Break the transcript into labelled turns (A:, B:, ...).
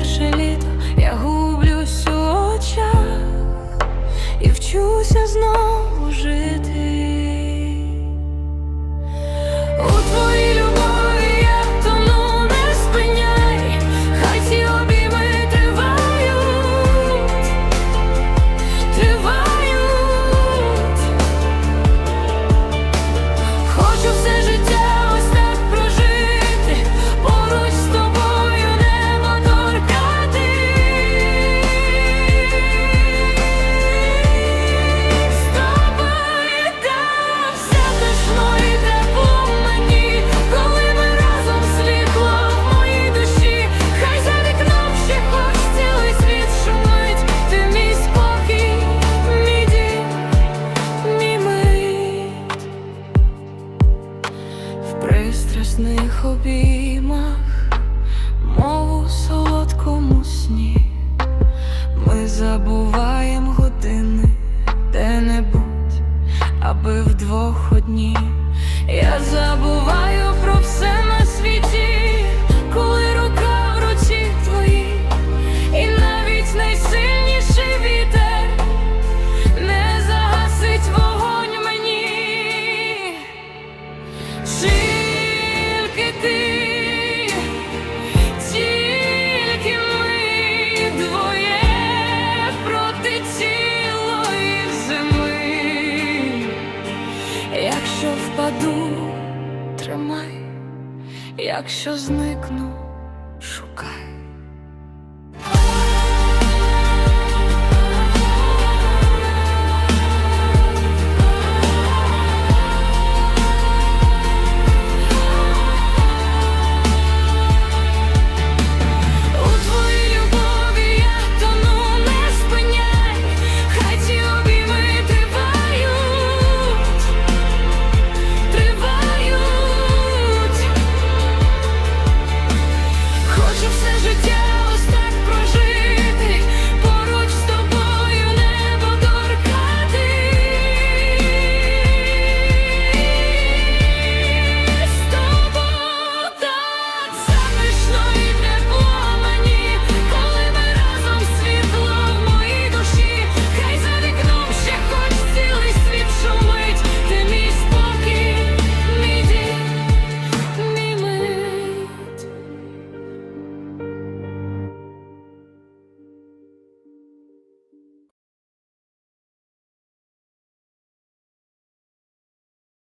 A: вершель страшних обід. впаду, тримай, якщо зникну.